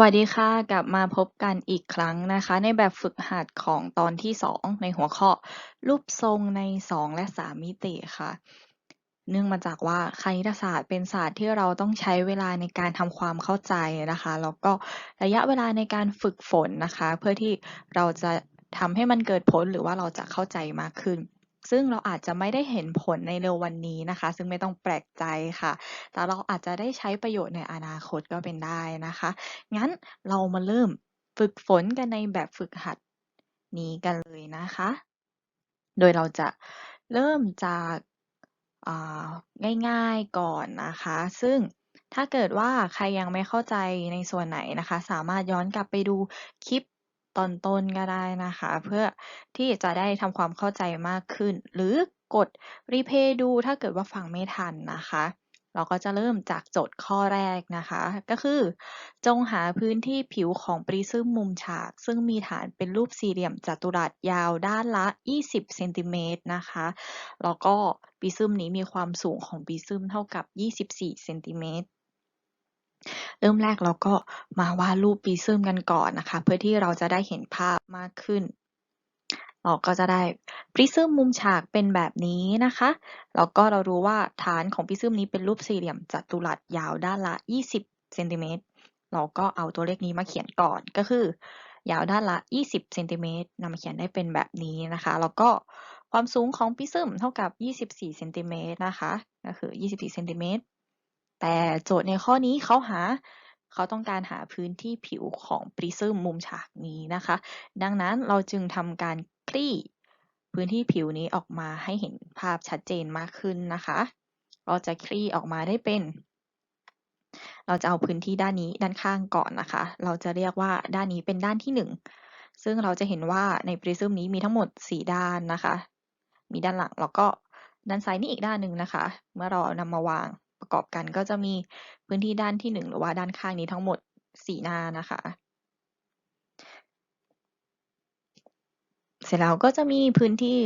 วัสดีค่ะ กลับมาพบกันอีกครั้งนะคะ ในแบบฝึกหัดของตอนที่ 2 ในหัวข้อ รูปทรงใน 2 และ 3 มิติค่ะ เนื่องมาจากว่าคณิตศาสตร์เป็นศาสตร์ที่เราต้องใช้เวลาในการทำความเข้าใจนะคะ แล้วก็ระยะเวลาในการฝึกฝนนะคะ เพื่อที่เราจะทำให้มันเกิดผลหรือว่าเราจะเข้าใจมากขึ้น ซึ่งเราอาจจะไม่ได้เห็นผลในเร็ววันนี้นะคะ ซึ่งไม่ต้องแปลกใจค่ะ แต่เราอาจจะได้ใช้ประโยชน์ในอนาคตก็เป็นได้นะคะ งั้นเรามาเริ่มฝึกฝนกันในแบบฝึกหัดนี้กันเลยนะคะ โดยเราจะเริ่มจากาง่าย ๆก่อนนะคะ ซึ่งถ้าเกิดว่าใครยังไม่เข้าใจในส่วนไหนนะคะ สามารถย้อนกลับไปดูคลิป ตอนต้นก็ได้นะคะ เพื่อที่จะได้ทำความเข้าใจมากขึ้น หรือกดรีเพย์ดูถ้าเกิดว่าฟังไม่ทันนะคะ เราก็จะเริ่มจากโจทย์ข้อแรกนะคะ ก็คือ จงหาพื้นที่ผิวของปริซึมมุมฉาก ซึ่งมีฐานเป็นรูปสี่เหลี่ยมจัตุรัสยาวด้านละ 20เซนติเมตรนะคะ แล้วก็ปริซึมนี้มีความสูงของปริซึมเท่ากับ 24เซนติเมตร เริ่มแรกเราก็มาวาดรูปปริซึมกันก่อนนะคะ เพื่อที่เราจะได้เห็นภาพมากขึ้น เราก็จะได้ปริซึมมุมฉากเป็นแบบนี้นะคะแล้วก็เรารู้ว่าฐานของปริซึมนี้เป็นรูปสี่เหลี่ยมจัตุรัสยาวด้านละ 20เซนติเมตรเราก็เอาตัวเลขนี้มาเขียนก่อนก็คือยาวด้านละ 20เซนติเมตรนำมาเขียนได้เป็นแบบนี้นะคะ แล้วก็ความสูงของปริซึมเท่ากับ 24เซนติเมตรนะคะ ก็คือ 24เซนติเมตร แต่โจทย์ในข้อนี้เขาหาเขาต้องการหาพื้นที่ผิวของปริซึมมุมฉากนี้นะคะ ดังนั้นเราจึงทำการคลี่พื้นที่ผิวนี้ออกมาให้เห็นภาพชัดเจนมากขึ้นนะคะ เราจะคลี่ออกมาได้เป็น เราจะเอาพื้นที่ด้านนี้ด้านข้างก่อนนะคะ เราจะเรียกว่าด้านนี้เป็นด้านที่ 1 ซึ่งเราจะเห็นว่าในปริซึมนี้มีทั้งหมด 4 ด้านนะคะ มีด้านหลังแล้วก็ด้านซ้ายนี่อีกด้านหนึ่งนะคะ เมื่อเรานำมาวาง ประกอบกันก็จะมีพื้นที่ด้านที่ 1 หรือว่าด้านข้างนี้ทั้งหมด 4 หน้านะคะ เสร็จแล้วก็จะมีพื้นที่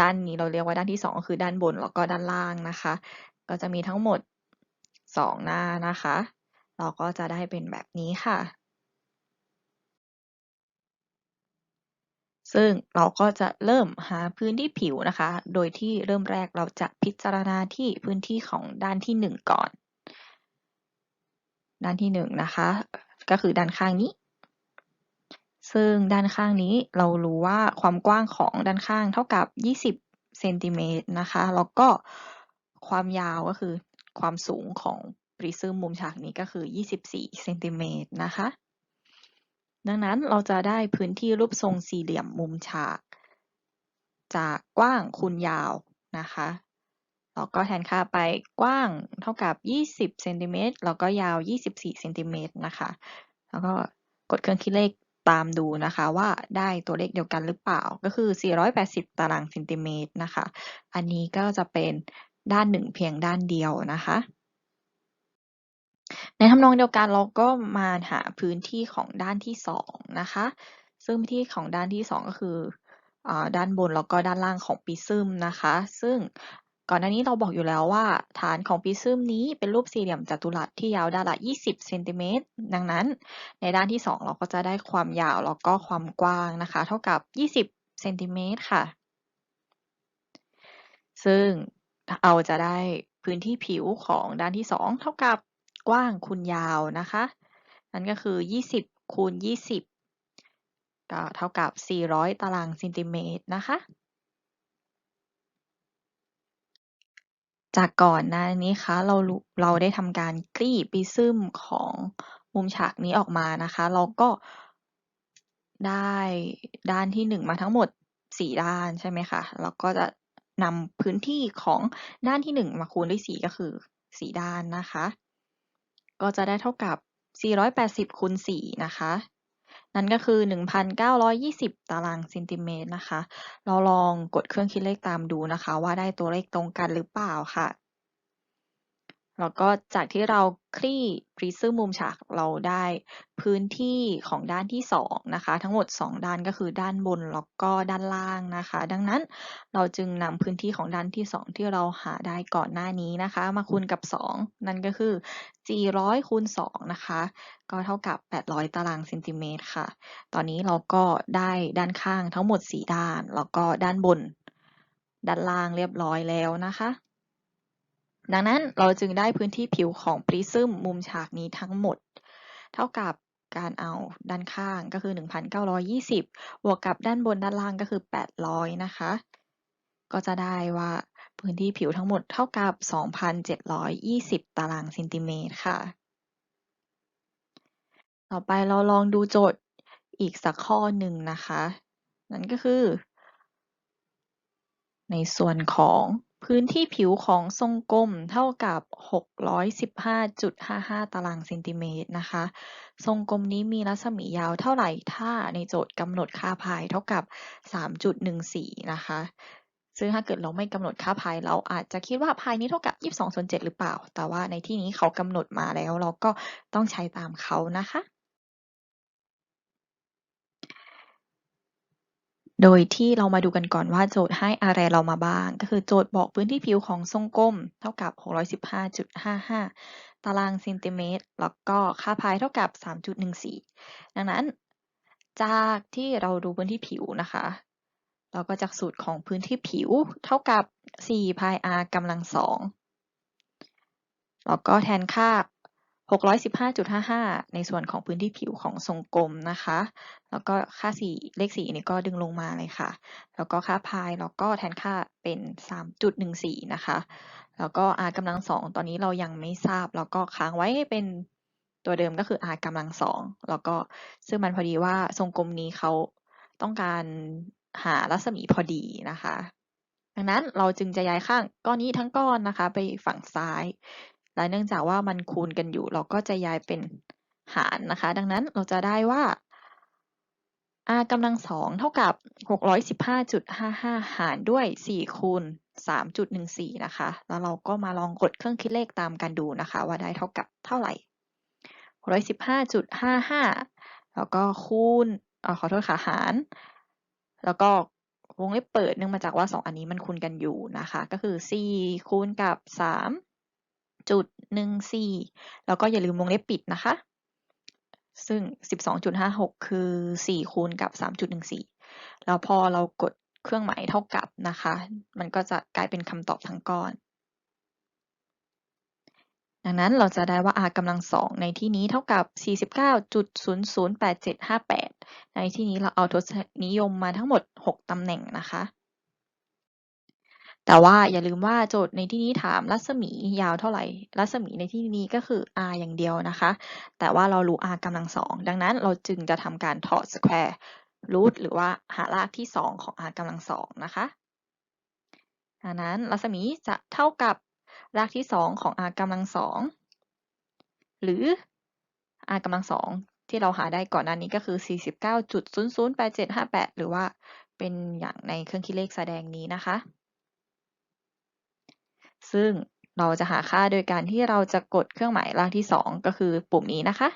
ด้านนี้เราเรียกว่าด้านที่ 2 คือด้านบนแล้วก็ด้านล่างนะคะ ก็จะมีทั้งหมด 2 หน้านะคะ เราก็จะได้เป็นแบบนี้ค่ะ ซึ่งเราก็จะเริ่มหาพื้นที่ผิวนะคะ โดยที่เริ่มแรกเราจะพิจารณาที่พื้นที่ของด้านที่ 1 ก่อน ด้านที่1นะคะ ก็คือด้านข้างนี้ ซึ่งด้านข้างนี้เรารู้ว่าความกว้างของด้านข้างเท่ากับ 20เซนติเมตรนะคะ แล้วก็ความยาวก็คือความสูงของปริซึมมุมฉากนี้ก็คือ 24เซนติเมตรนะคะ ดังนั้นเราจะได้พื้นที่รูปทรงสี่เหลี่ยมมุมฉาก จากกว้างคูณยาวนะคะเราก็แทนค่าไปกว้างเท่ากับ 20เซนติเมตรแล้วก็ยาว 24เซนติเมตรนะคะ แล้วก็กดเครื่องคิดเลขตามดูนะคะว่าได้ตัวเลขเดียวกันหรือเปล่าก็คือ 480 ตารางเซนติเมตรนะคะ อันนี้ก็จะเป็นด้านหนึ่งเพียงด้านเดียวนะคะ ในทำนองเดียวกันเราก็มาหาพื้นที่ของด้านที่2นะคะ ซึ่งพื้นที่ของด้านที่2ก็คืออด้านบนแล้วก็ด้านล่างของปริซึมนะคะ ซึ่งก่อนหน้านี้เราบอกอยู่แล้วว่า ฐานของปริซึมนี้เป็นรูปสี่เหลี่ยมจัตุรัสที่ยาวด้านละ 20 เซนติเมตร ดังนั้นในด้านที่ 2 เราก็จะได้ความยาวแล้วก็ความกว้างนะคะ เท่ากับ 20 เซนติเมตรค่ะ ซึ่งเราจะได้พื้นที่ผิวของด้านที่ 2 เท่ากับ กว้างคูณยาวนะคะ นั่นก็คือ 20 คูณ 20 ก็เท่ากับ 400 ตารางเซนติเมตรนะคะ จากก่อนหน้านี้คะเราเราได้ทำการกลี่ปริซึมของมุมฉากนี้ออกมานะคะ เราก็ได้ด้านที่ 1 มาทั้งหมด 4 ด้านใช่ไหมคะเราก็จะนำพื้นที่ของด้านที่ 1 มาคูณด้วย 4 ก็คือ 4 ด้านนะคะ ก็จะได้เท่ากับ 480คูณ4นะคะ นั่นก็คือ 1,920 ตารางเซนติเมตรนะคะ เราลองกดเครื่องคิดเลขตามดูนะคะ ว่าได้ตัวเลขตรงกันหรือเปล่าค่ะ แล้วก็จากที่เราคลี่พริซึมมุมฉากเราได้พื้นที่ของด้านที่สองนะคะ ทั้งหมด 2 ด้านก็คือด้านบนแล้วก็ด้านล่างนะคะ ดังนั้นเราจึงนำพื้นที่ของด้านที่ 2 ที่เราหาได้ก่อนหน้านี้นะคะ มาคูณกับ 2 นั่นก็คือ 400คูณ2นะคะ ก็เท่ากับ 800 ตารางเซนติเมตรค่ะ ตอนนี้เราก็ได้ด้านข้างทั้งหมด 4 ด้าน แล้วก็ด้านบน ด้านล่างเรียบร้อยแล้วนะคะ ดังนั้นเราจึงได้พื้นที่ผิวของปริซึมมุมฉากนี้ทั้งหมด เท่ากับการเอาด้านข้างก็คือ 1,920 บวกกับด้านบนด้านล่างก็คือ 800 นะคะ ก็จะได้ว่าพื้นที่ผิวทั้งหมดเท่ากับ 2,720 ตารางเซนติเมตรค่ะ ต่อไปเราลองดูโจทย์อีกสักข้อหนึ่งนะคะ นั่นก็คือ ในส่วนของ พื้นที่ผิวของทรงกลมเท่ากับ 615.55 ตารางเซนติเมตรนะคะ ทรงกลมนี้มีรัศมียาวเท่าไหร่ ถ้าในโจทย์กำหนดค่าพายเท่ากับ 3.14 นะคะ ซึ่งถ้าเกิดเราไม่กำหนดค่าพายเราอาจจะคิดว่าพายนี้เท่ากับ 22ส่วน7หรือเปล่า แต่ว่าในที่นี้เขากำหนดมาแล้วเราก็ต้องใช้ตามเขานะคะ โดยที่เรามาดูกันก่อนว่าโจทย์ให้อะไรเรามาบ้าง ก็คือโจทย์บอกพื้นที่ผิวของทรงกลมเท่ากับ 615.55 ตารางเซนติเมตร แล้วก็ค่าพายเท่ากับ 3.14 ดังนั้น จากที่เราดูพื้นที่ผิวนะคะ เราก็จากสูตรของพื้นที่ผิวเท่ากับ4พาย r กำลังสองแล้วก็แทนค่า 615.55 ในส่วนของพื้นที่ผิวของทรงกลมนะคะ แล้วก็ค่า 4 เลข 4 นี้ก็ดึงลงมาเลยค่ะ แล้วก็ค่าพายแล้วก็แทนค่าเป็น 3.14 นะคะ แล้วก็ r กำลังสองตอนนี้เรายังไม่ทราบ แล้วก็ค้างไว้ให้เป็นตัวเดิมก็คือ r กำลังสองแล้วก็ซึ่งมันพอดีว่าทรงกลมนี้เขาต้องการหารัศมีพอดีนะคะ ดังนั้นเราจึงจะย้ายข้างก้อนนี้ทั้งก้อนนะคะ ไปฝั่งซ้าย และเนื่องจากว่ามันคูณกันอยู่ เราก็จะย้ายเป็นหารนะคะ ดังนั้นเราจะได้ว่า r กำลังสองเท่ากับ 615.55 หารด้วย 4 คูณ 3.14 นะคะ แล้วเราก็มาลองกดเครื่องคิดเลขตามกันดูนะคะ ว่าได้เท่ากับเท่าไหร่615.55 แล้วก็คูณเอ่อขอโทษค่ะหาร แล้วก็วงเล็บเปิดเนื่องมาจากว่า 2 อันนี้มันคูณกันอยู่นะคะ ก็คือ 4 คูณกับ 3 3.14แล้วก็อย่าลืมวงเล็บปิดนะคะ ซึ่ง 12.56 คือ 4 คูณกับ 3.14 แล้วพอเรากดเครื่องหมายเท่ากับนะคะ มันก็จะกลายเป็นคำตอบทั้งก้อน ดังนั้นเราจะได้ว่า r กำลังสองในที่นี้เท่ากับ 49.008758 ในที่นี้เราเอาทศนิยมมาทั้งหมด 6ตำแหน่งนะคะ แต่ว่าอย่าลืมว่าโจทย์ในที่นี้ถามรัศมียาวเท่าไหร่ รัศมีในที่นี้ก็คือ r อย่างเดียวนะคะ แต่ว่าเรารู้ r กำลังสองดังนั้นเราจึงจะทำการถอดสแควร์รูทหรือว่าหารากที่ 2 ของ r กำลังสองนะคะดังนั้นรัศมีจะเท่ากับรากที่ 2 ของ r กำลังสองหรือ r กำลังสองที่เราหาได้ก่อนหน้านี้ก็คือ 49.008758 หรือว่าเป็นอย่างในเครื่องคิดเลขแสดงนี้นะคะ ซึ่งเราจะหาค่าโดยการที่เราจะกดเครื่องหมายรากที่ 2 ก็คือปุ่มนี้นะคะ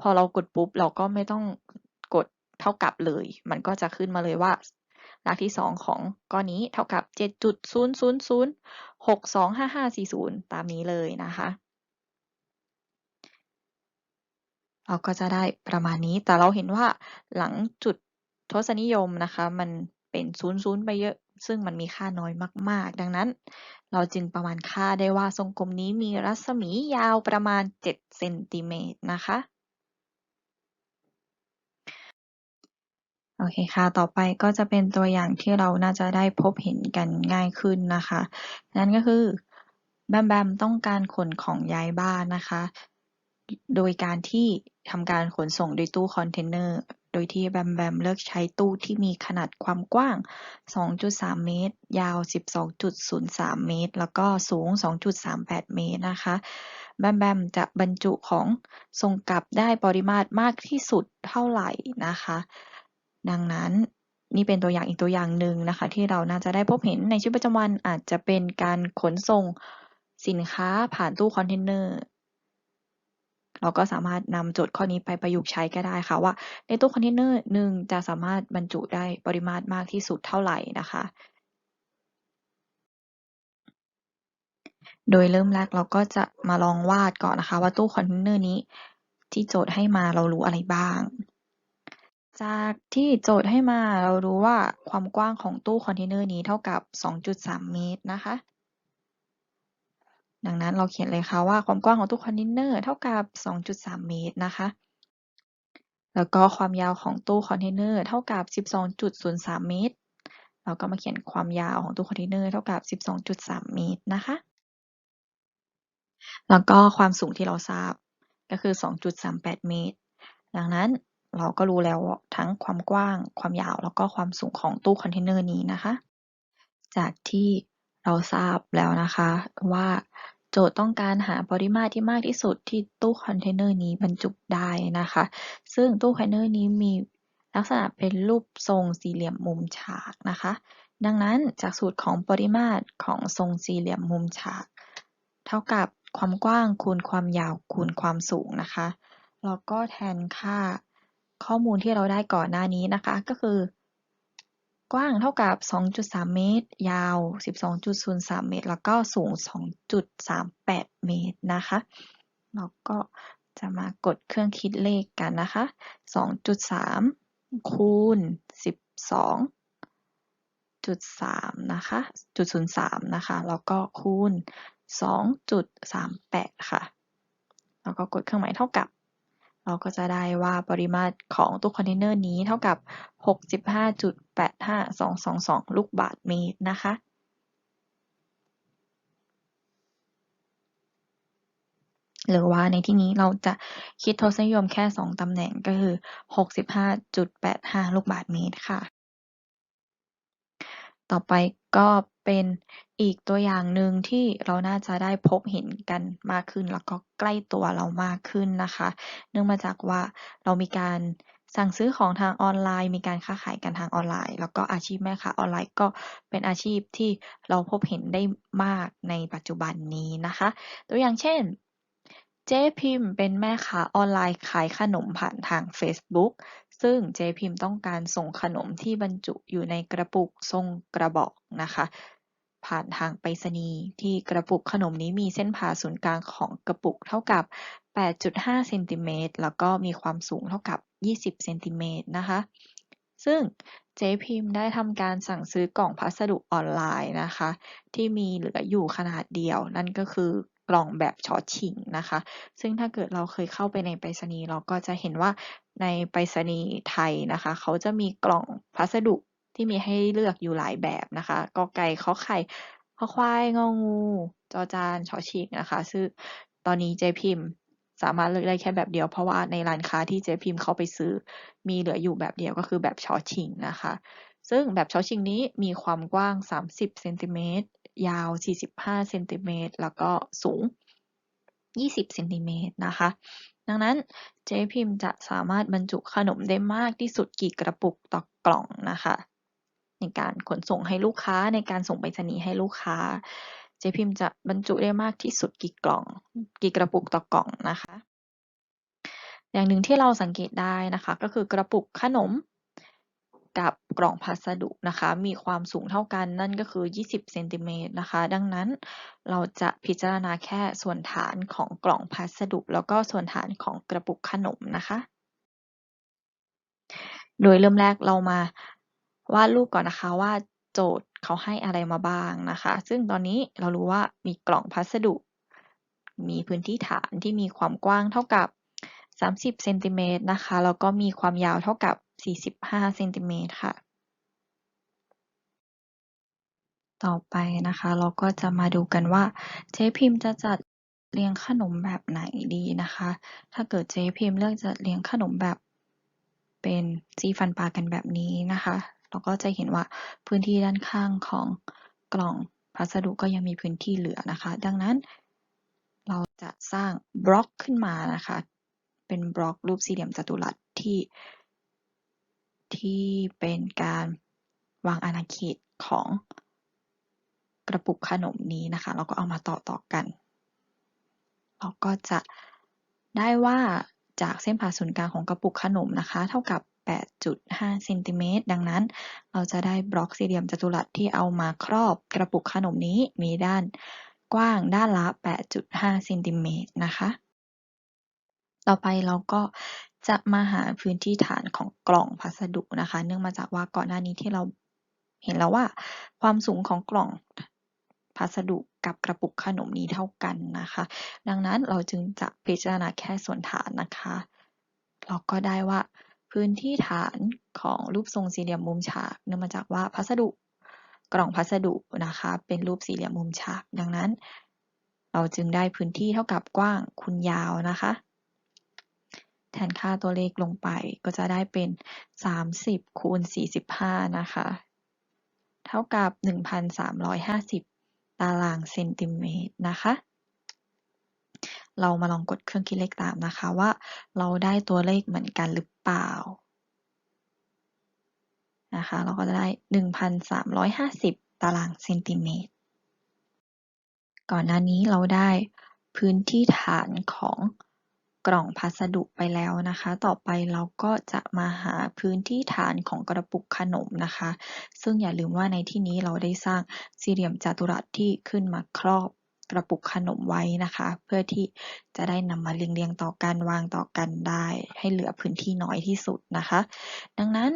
พอเรากดปุ๊บเราก็ไม่ต้องกดเท่ากับเลย มันก็จะขึ้นมาเลยว่ารากที่ 2 ของก้อนนี้เท่ากับ 7.000625540 ตามนี้เลยนะคะเราก็จะได้ประมาณนี้ แต่เราเห็นว่าหลังจุดทศนิยมนะคะ มันเป็นศูนย์ศูนย์ไปเยอะ ซึ่งมันมีค่าน้อยมาก ๆ ดังนั้น เราจึงประมาณค่าได้ว่าทรงกลมนี้มีรัศมียาวประมาณ 7 เซนติเมตรนะคะ โอเคค่ะ ต่อไปก็จะเป็นตัวอย่างที่เราน่าจะได้พบเห็นกันง่ายขึ้นนะคะ นั่นก็คือแบมแบมต้องการขนของย้ายบ้านนะคะ โดยการที่ทำการขนส่งด้วยตู้คอนเทนเนอร์ ดยที่แบมแบมเลือกใช้ตู้ที่มีขนาดความกว้าง 2.3 เมตร ยาว 12.03 เมตร แล้วก็สูง 2.38 เมตรนะคะ แบมแบมจะบรรจุของส่งกลับได้ปริมาตรมากที่สุดเท่าไหร่นะคะ ดังนั้นนี่เป็นตัวอย่างอีกตัวอย่างหนึ่งนะคะ ที่เราน่าจะได้พบเห็นในชีวิตประจำวันอาจจะเป็นการขนส่งสินค้าผ่านตู้คอนเทนเนอร์ เราก็สามารถนำโจทย์ข้อนี้ไปประยุกต์ใช้ก็ได้ค่ะว่า ในตู้คอนเทนเนอร์หนึ่งจะสามารถบรรจุได้ปริมาตรมากที่สุดเท่าไหร่นะคะ โดยเริ่มแรกเราก็จะมาลองวาดก่อนนะคะ ว่าตู้คอนเทนเนอร์นี้ ที่โจทย์ให้มาเรารู้อะไรบ้าง จากที่โจทย์ให้มาเรารู้ว่าความกว้างของตู้คอนเทนเนอร์นี้เท่ากับ 2.3 เมตรนะคะ ดังนั้นเราเขียนเลยค่ะว่าความกว้างของตู้คอนเทนเนอร์เท่ากับ 2.3 เมตรนะคะ แล้วก็ความยาวของตู้คอนเทนเนอร์เท่ากับ 12.03 เมตร เราก็มาเขียนความยาวของตู้คอนเทนเนอร์เท่ากับ 12.3 เมตรนะคะ แล้วก็ความสูงที่เราทราบก็คือ 2.38 เมตร ดังนั้นเราก็รู้แล้วทั้งความกว้าง ความยาว แล้วก็ความสูงของตู้คอนเทนเนอร์นี้นะคะ จากที่เราทราบแล้วนะคะว่า โจทย์ต้องการหาปริมาตรที่มากที่สุดที่ตู้คอนเทนเนอร์นี้บรรจุได้นะคะ ซึ่งตู้คอนเทนเนอร์นี้มีลักษณะเป็นรูปทรงสี่เหลี่ยมมุมฉากนะคะ ดังนั้นจากสูตรของปริมาตรของทรงสี่เหลี่ยมมุมฉาก เท่ากับความกว้างคูณความยาวคูณความสูงนะคะเราก็แทนค่าข้อมูลที่เราได้ก่อนหน้านี้นะคะ ก็คือ กว้างเท่ากับ 2.3 เมตร ยาว 12.03 เมตร แล้วก็สูง 2.38 เมตรนะคะเราก็จะมากดเครื่องคิดเลขกันนะคะ 2.3 คูณ 12.3 นะคะจุด03 นะคะ แล้วก็คูณ 2.38 ค่ะ แล้วก็กดเครื่องหมายเท่ากับ เราก็จะได้ว่าปริมาตรของตู้คอนเทนเนอร์นี้เท่ากับ 85.222 ลูกบาศก์เมตรนะคะหรือว่าในที่นี้เราจะคิดทศนิยมแค่ 2 ตำแหน่งก็คือ 65.85 ลูกบาศก์เมตรค่ะ ต่อไปก็เป็นอีกตัวอย่างหนึ่งที่เราน่าจะได้พบเห็นกันมากขึ้น แล้วก็ใกล้ตัวเรามากขึ้นนะคะ เนื่องมาจากว่าเรามีการ สั่งซื้อของทางออนไลน์ มีการค้าขายกันทางออนไลน์ แล้วก็อาชีพแม่ค้าออนไลน์ก็เป็นอาชีพที่เราพบเห็นได้มากในปัจจุบันนี้นะคะ ตัวอย่างเช่น เจ๊พิมพ์เป็นแม่ค้าออนไลน์ขายขนมผ่านทางเฟซบุ๊กซึ่งเจ๊พิมพ์ต้องการส่งขนมที่บรรจุอยู่ในกระปุกทรงกระบอกนะคะผ่านทางไปรษณีย์ที่กระปุกขนมนี้มีเส้นผ่าศูนย์กลางของกระปุกเท่ากับ 8.5 เซนติเมตรแล้วก็มีความสูงเท่ากับ 20เซนติเมตรนะคะ ซึ่งเจ๊พิมพ์ได้ทำการสั่งซื้อกล่องพัสดุออนไลน์นะคะ ที่มีเหลืออยู่ขนาดเดียว นั่นก็คือกล่องแบบชอชิงนะคะ ซึ่งถ้าเกิดเราเคยเข้าไปในไปรษณีย์เราก็จะเห็นว่าในไปรษณีย์ไทยนะคะ เขาจะมีกล่องพัสดุที่มีให้เลือกอยู่หลายแบบนะคะกอไก่ข้อไข่ข้อควายงองู จอจานชอชิงนะคะซึ่งตอนนี้เจ๊พิมพ์ สามารถเลือกได้แค่แบบเดียว เพราะว่าในร้านค้าที่เจ๊พิมพ์เข้าไปซื้อ มีเหลืออยู่แบบเดียวก็คือแบบชอชิงนะคะ ซึ่งแบบชอชิงนี้มีความกว้าง 30เซนติเมตรยาว 45เซนติเมตรแล้วก็สูง 20เซนติเมตรนะคะ ดังนั้นเจ๊พิมพ์จะสามารถบรรจุขนมได้มากที่สุดกี่กระปุกต่อกล่องนะคะ ในการขนส่งให้ลูกค้าในการส่งไปรษณีย์ให้ลูกค้า เจ๊พิมพ์จะบรรจุได้มากที่สุดกี่กล่อง กี่กระปุกต่อกล่องนะคะ อย่างหนึ่งที่เราสังเกตได้นะคะ ก็คือกระปุกขนมกับกล่องพัสดุนะคะ มีความสูงเท่ากันนั่นก็คือ 20 เซนติเมตรนะคะ ดังนั้นเราจะพิจารณาแค่ส่วนฐานของกล่องพัสดุ แล้วก็ส่วนฐานของกระปุกขนมนะคะ โดยเริ่มแรกเรามาวาดรูปก่อนนะคะว่าโจทย์ เขาให้อะไรมาบ้างนะคะ ซึ่งตอนนี้เรารู้ว่ามีกล่องพัสดุ มีพื้นที่ฐานที่มีความกว้างเท่ากับ 30เซนติเมตรนะคะ แล้วก็มีความยาวเท่ากับ 45เซนติเมตรค่ะ ต่อไปนะคะ เราก็จะมาดูกันว่าเจ๊พิมพ์จะจัดเรียงขนมแบบไหนดีนะคะ ถ้าเกิดเจ๊พิมพ์เลือกจะเรียงขนมแบบเป็นซีฟันปลากันแบบนี้นะคะ เราก็จะเห็นว่าพื้นที่ด้านข้างของกล่องพัสดุก็ยังมีพื้นที่เหลือนะคะ ดังนั้น เราจะสร้างบล็อกขึ้นมานะคะ เป็นบล็อกรูปสี่เหลี่ยมจัตุรัสที่ที่เป็นการวางอาณาเขตของกระปุกขนมนี้นะคะ เราก็เอามาต่อต่อกัน เราก็จะได้ว่าจากเส้นผ่าศูนย์กลางของกระปุกขนมนะคะ เท่ากับ 8.5 เซนติเมตร ดังนั้นเราจะได้บล็อกสี่เหลี่ยมจัตุรัสที่เอามาครอบกระปุกขนมนี้มีด้านกว้างด้านละ 8.5 เซนติเมตรนะคะ ต่อไปเราก็จะมาหาพื้นที่ฐานของกล่องพัสดุนะคะ เนื่องมาจากว่าก่อนหน้านี้ที่เราเห็นแล้วว่า ความสูงของกล่องพัสดุกับกระปุกขนมนี้เท่ากันนะคะ ดังนั้นเราจึงจะพิจารณาแค่ส่วนฐานนะคะ เราก็ได้ว่า พื้นที่ฐานของรูปทรงสี่เหลี่ยมมุมฉากเนื่องมาจากว่าพัสดุกล่องพัสดุนะคะเป็นรูปสี่เหลี่ยมมุมฉาก ดังนั้น เราจึงได้พื้นที่เท่ากับกว้างคูณยาวนะคะ แทนค่าตัวเลขลงไปก็จะได้เป็น 30คูณ45 นะคะ เท่ากับ 1,350 ตารางเซนติเมตรนะคะ เรามาลองกดเครื่องคิดเลขตามนะคะว่าเราได้ตัวเลขเหมือนกันหรือ เปล่านะคะเราก็จะได้ 1,350 ตารางเซนติเมตร ก่อนหน้านี้เราได้พื้นที่ฐานของกล่องพัสดุไปแล้วนะคะ ต่อไปเราก็จะมาหาพื้นที่ฐานของกระปุกขนมนะคะ ซึ่งอย่าลืมว่าในที่นี้เราได้สร้างสี่เหลี่ยมจัตุรัสที่ขึ้นมาครอบ กระปุกขนมไว้นะคะ เพื่อที่จะได้นำมาเรียงๆต่อกันวางต่อกันได้ ให้เหลือพื้นที่น้อยที่สุดนะคะ ดังนั้น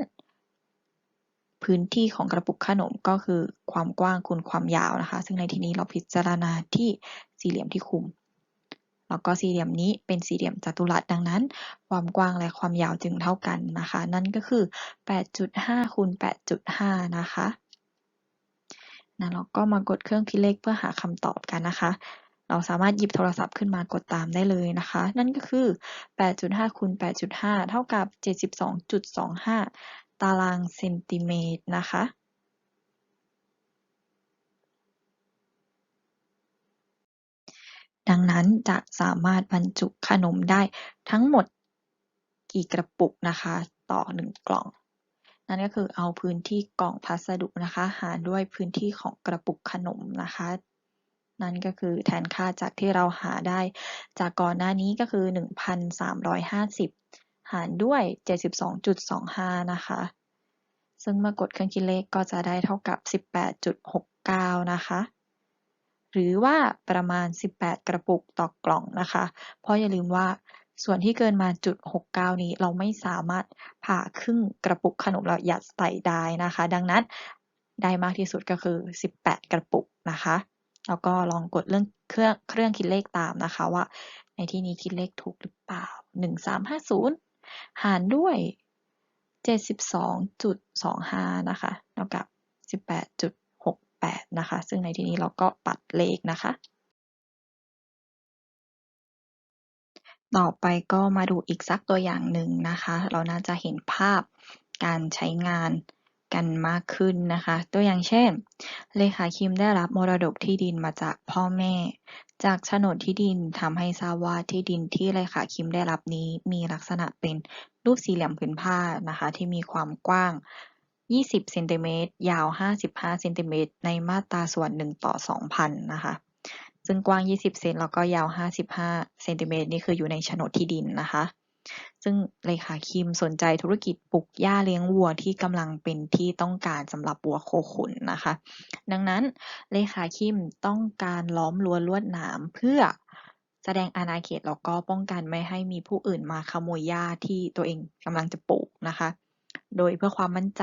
พื้นที่ของกระปุกขนมก็คือความกว้างคูณความยาวนะคะ ซึ่งในที่นี้เราพิจารณาที่สี่เหลี่ยมที่คุมแล้วก็สี่เหลี่ยมนี้เป็นสี่เหลี่ยมจัตุรัสดังนั้น ความกว้างและความยาวจึงเท่ากันนะคะ นั่นก็คือ 8.5คูณ8.5 นะคะ นะเราก็มากดเครื่องคิดเลขเพื่อหาคำตอบกันนะคะ เราสามารถหยิบโทรศัพท์ขึ้นมากดตามได้เลยนะคะ นั่นก็คือ 8.5คูณ8.5 เท่ากับ 72.25 ตารางเซนติเมตรนะคะดังนั้นจะสามารถบรรจุขนมได้ทั้งหมดกี่กระปุกนะคะ ต่อ 1 กล่อง นั่นก็คือเอาพื้นที่กล่องพัสดุนะคะ หารด้วยพื้นที่ของกระปุกขนมนะคะ นั่นก็คือแทนค่าจากที่เราหาได้ จากก่อนหน้านี้ก็คือ 1,350 หารด้วย 72.25 นะคะ ซึ่งเมื่อกดเครื่องคิดเลขก็จะได้เท่ากับ 18.69 นะคะหรือว่าประมาณ 18 กระปุกต่อกล่องนะคะ เพราะอย่าลืมว่า ส่วนที่เกินมาจุด69 นี้เราไม่สามารถผ่าครึ่งกระปุกขนมเรายัดใส่ได้นะคะ ดังนั้นได้มากที่สุดก็คือ 18 กระปุกนะคะ แล้วก็ลองกดเรื่องเครื่องเครื่องคิดเลขตามนะคะว่า ในที่นี้คิดเลขถูกหรือเปล่า 1350 หารด้วย 72.25 นะคะเท่ากับ 18.68 นะคะ ซึ่งในที่นี้เราก็ปัดเลขนะคะ ต่อไปก็มาดูอีกสักตัวอย่างหนึ่งนะคะ เราน่าจะเห็นภาพการใช้งานกันมากขึ้นนะคะ ตัวอย่างเช่น เลขาคิมได้รับมรดกที่ดินมาจากพ่อแม่ จากโฉนดที่ดินทำให้ทราบว่าที่ดินที่เลขาคิมได้รับนี้มีลักษณะเป็นรูปสี่เหลี่ยมผืนผ้านะคะ ที่มีความกว้าง 20 เซนติเมตร ยาว 55 เซนติเมตร ในมาตราส่วน 1 ต่อ 2,000 นะคะ ซึ่งกว้าง 20 เซนแล้วก็ยาว 55 เซนติเมตรนี่คืออยู่ในโฉนดที่ดินนะคะ ซึ่งเลขาคิมสนใจธุรกิจปลูกหญ้าเลี้ยงวัวที่กำลังเป็นที่ต้องการสำหรับวัวโคขุนนะคะ ดังนั้นเลขาคิมต้องการล้อมรั้วลวดหนามเพื่อแสดงอาณาเขตแล้วก็ป้องกันไม่ให้มีผู้อื่นมาขโมยหญ้าที่ตัวเองกำลังจะปลูกนะคะ โดยเพื่อความมั่นใจ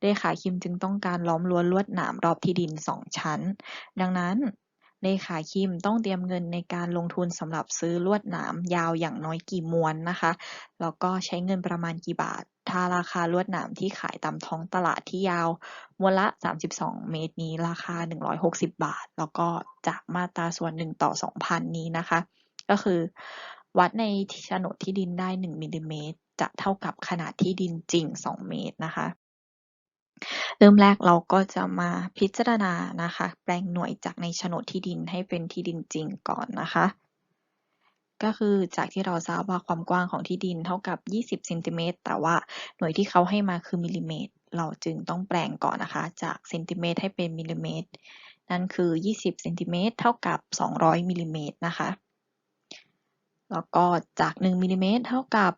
เลขาคิมจึงต้องการล้อมรั้วลวดหนามรอบที่ดินสองชั้น ดังนั้น เลขาคิมต้องเตรียมเงินในการลงทุนสำหรับซื้อลวดหนามยาวอย่างน้อยกี่มวนนะคะ แล้วก็ใช้เงินประมาณกี่บาท ถ้าราคาลวดหนามที่ขายตามท้องตลาดที่ยาวมวนละ 32 เมตรนี้ราคา 160 บาท แล้วก็จากมาตราส่วน 1 ต่อ 2,000 นี้นะคะ ก็คือ วัดในโฉนดที่ดินได้ 1มิลลิเมตรจะเท่ากับขนาดที่ดินจริง 2 เมตรนะคะ เริ่มแรกเราก็จะมาพิจารณานะคะ แปลงหน่วยจากในโฉนดที่ดินให้เป็นที่ดินจริงก่อนนะคะ ก็คือจากที่เราทราบว่าความกว้างของที่ดินเท่ากับ 20เซนติเมตรแต่ว่าหน่วยที่เขาให้มาคือมิลลิเมตร เราจึงต้องแปลงก่อนนะคะ จากเซนติเมตรให้เป็นมิลลิเมตร นั่นคือ 20เซนติเมตรเท่ากับ 200มิลลิเมตรนะคะ แล้วก็จาก1มิลลิเมตรเท่ากับ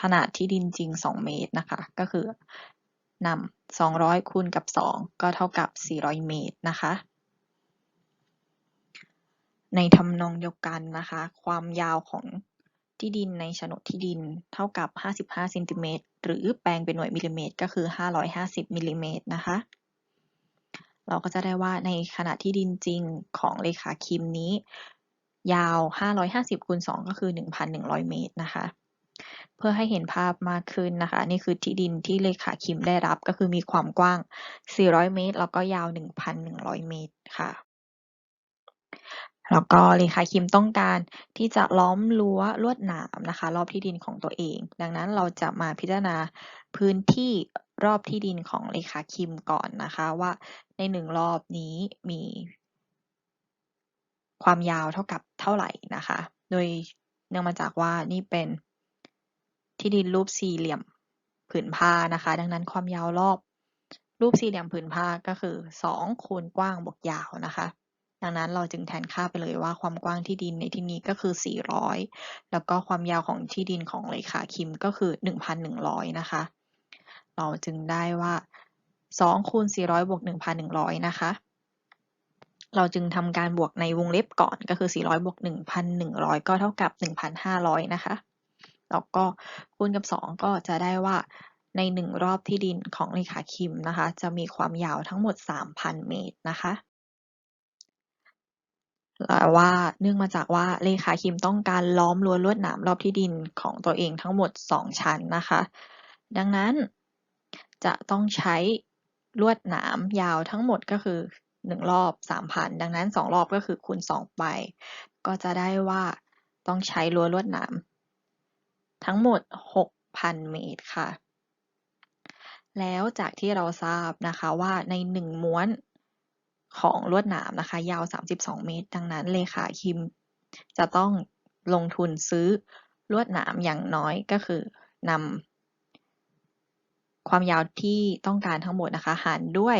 ขนาดที่ดินจริง 2 เมตรนะคะ ก็คือ นำ200คูณกับ2ก็เท่ากับ400เมตรนะคะ ในทำนองเดียวกันนะคะ ความยาวของที่ดินในโฉนดที่ดินเท่ากับ 55เซนติเมตรหรือแปลงเป็นหน่วยมิลลิเมตรก็คือ 550มิลลิเมตรนะคะ เราก็จะได้ว่าในขณะที่ดินจริงของเลขาคิมนี้ ยาว 550คูณ2ก็คือ 1,100 เมตรนะคะ เพื่อให้เห็นภาพมากขึ้นนะคะ นี่คือที่ดินที่เลขาคิมได้รับ ก็คือมีความกว้าง 400 เมตร แล้วก็ยาว 1,100 เมตรค่ะแล้วก็เลขาคิมต้องการที่จะล้อมรั้วลวดหนามนะคะ รอบที่ดินของตัวเอง ดังนั้นเราจะมาพิจารณาพื้นที่รอบที่ดินของเลขาคิมก่อนนะคะ ว่าในหนึ่งรอบนี้มี ความยาวเท่ากับเท่าไหร่นะคะ โดยเนื่องมาจากว่านี่เป็น ที่ดินรูปสี่เหลี่ยมผืนผ้านะคะ ดังนั้นความยาวรอบ รูปสี่เหลี่ยมผืนผ้าก็คือ2คูณกว้างบวกยาวนะคะ ดังนั้นเราจึงแทนค่าไปเลยว่าความกว้างที่ดินในที่นี้ก็คือ 400 แล้วก็ความยาวของที่ดินของเลขาคิมก็คือ 1,100 นะคะ เราจึงได้ว่า2คูณ400บวก1,100 นะคะ เราจึงทำการบวกในวงเล็บก่อนก็คือ 400บวก1,100 ก็เท่ากับ 1,500 นะคะ แล้วก็คูณกับ 2 ก็จะได้ว่าใน 1 รอบที่ดินของเลขาคิมนะคะ จะมีความยาวทั้งหมด 3,000 เมตรนะคะแต่ว่าเนื่องมาจากว่าเลขาคิมต้องการล้อมรั้วลวดหนามรอบที่ดินของตัวเองทั้งหมด 2 ชั้นนะคะ ดังนั้นจะต้องใช้ลวดหนามยาวทั้งหมดก็คือ 1 รอบ 3,000 ดังนั้น 2 รอบก็คือคูณ 2 ไป ก็จะได้ว่าต้องใช้รั้วลวดหนาม ทั้งหมด 6,000 เมตรค่ะ แล้วจากที่เราทราบนะคะว่าใน 1 ม้วนของลวดหนามนะคะ ยาว 32 เมตร ดังนั้นเลขาคิมจะต้องลงทุนซื้อลวดหนามอย่างน้อยก็คือนำความยาวที่ต้องการทั้งหมดนะคะ หารด้วย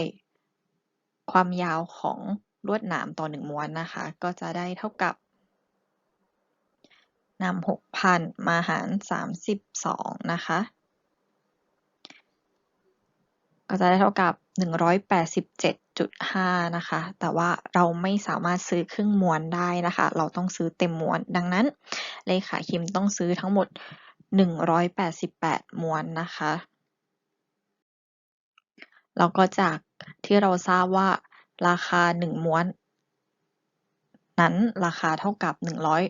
ความยาวของลวดหนามต่อ1ม้วนนะคะ ก็จะได้เท่ากับ นำ6,000มาหาร32นะคะ ก็จะได้เท่ากับ187.5นะคะ แต่ว่าเราไม่สามารถซื้อครึ่งม้วนได้นะคะ เราต้องซื้อเต็มม้วน ดังนั้น เลขาคิมต้องซื้อทั้งหมด188ม้วนนะคะแล้วก็จากที่เราทราบว่าราคา 1 ม้วน นั้นราคาเท่ากับ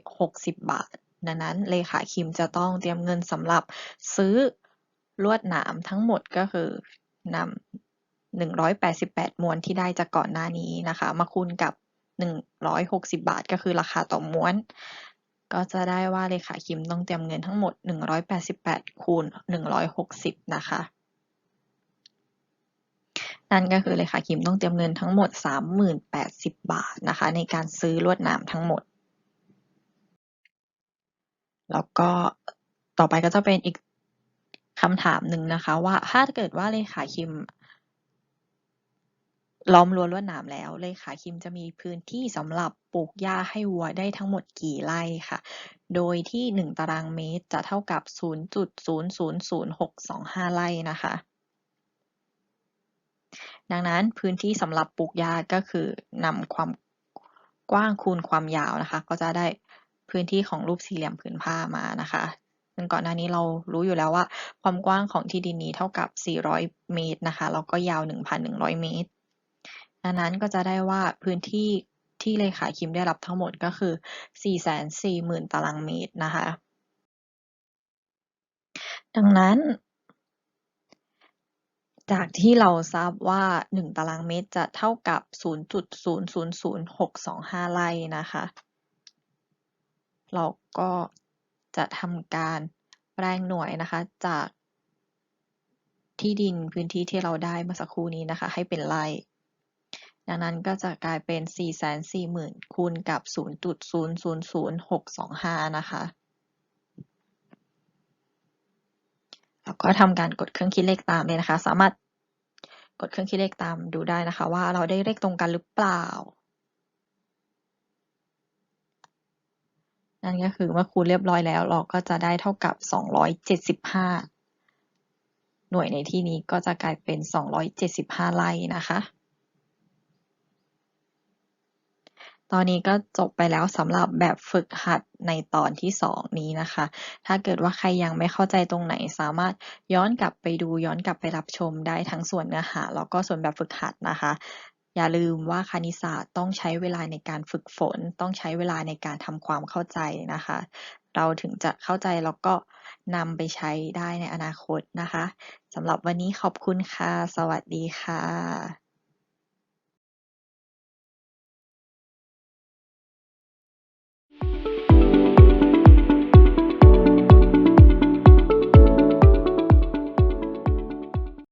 160 บาท ดังนั้นเลขาคิมจะต้องเตรียมเงินสำหรับซื้อลวดหนามทั้งหมดก็คือนำ188ม้วนที่ได้จากก่อนหน้านี้นะคะ มาคูณกับ 160 บาท ก็คือราคาต่อม้วน ก็จะได้ว่าเลขาคิมต้องเตรียมเงินทั้งหมด 188 คูณ 160 นะคะนั่นก็คือเลขาคิมต้องเตรียมเงินทั้งหมด 30,080 บาทนะคะ ในการซื้อลวดหนามทั้งหมด แล้วก็ต่อไปก็จะเป็นอีกคำถามหนึ่งนะคะว่าถ้าเกิดว่าเลขาคิม ล้อมรั้วลวดหนามแล้วเลขาคิมจะมีพื้นที่สำหรับปลูกหญ้าให้วัวได้ทั้งหมดกี่ไร่ค่ะ โดยที่1ตารางเมตรจะเท่ากับ 0.000625 ไร่นะคะ ดังนั้นพื้นที่สำหรับปลูกหญ้าก็คือนำความกว้างคูณความยาวนะคะ ก็จะได้ พื้นที่ของรูปสี่เหลี่ยมผืนผ้ามานะคะซึ่งก่อนหน้านี้เรารู้อยู่แล้วว่า ความกว้างของที่ดินนี้เท่ากับ 400 เมตรนะคะแล้วก็ยาว 1,100 เมตรดังนั้นก็จะได้ว่าพื้นที่ที่เลขาคิมได้รับทั้งหมดก็คือ 440,000 ตารางเมตรนะคะ ดังนั้น จากที่เราทราบว่า 1 ตารางเมตรจะเท่ากับ 0.000625ไร่นะคะ เราก็จะทำการแปลงหน่วยนะคะจากที่ดินพื้นที่ที่เราได้เมื่อสักครู่นี้นะคะ ให้เป็นไร่ดังนั้นก็จะกลายเป็น 440,000 คูณกับ 0.000625 นะคะ แล้วก็ทำการกดเครื่องคิดเลขตามเลยนะคะ สามารถกดเครื่องคิดเลขตามดูได้นะคะ ว่าเราได้เลขตรงกันหรือเปล่า นั่นก็คือเมื่อคูณเรียบร้อยแล้ว เราก็จะได้เท่ากับ 275 หน่วยในที่นี้ก็จะกลายเป็น 275 ไร่นะคะตอนนี้ก็จบไปแล้วสำหรับแบบฝึกหัดในตอนที่ 2 นี้นะคะ ถ้าเกิดว่าใครยังไม่เข้าใจตรงไหน สามารถย้อนกลับไปดูย้อนกลับไปรับชมได้ทั้งส่วนเนื้อหาแล้วก็ส่วนแบบฝึกหัดนะคะ อย่าลืมว่าคณิตศาสตร์ต้องใช้เวลาในการฝึกฝน ต้องใช้เวลาในการทำความเข้าใจนะคะ เราถึงจะเข้าใจแล้วก็นำไปใช้ได้ในอนาคตนะคะสำหรับวันนี้ขอบคุณค่ะ สวัสดีค่ะ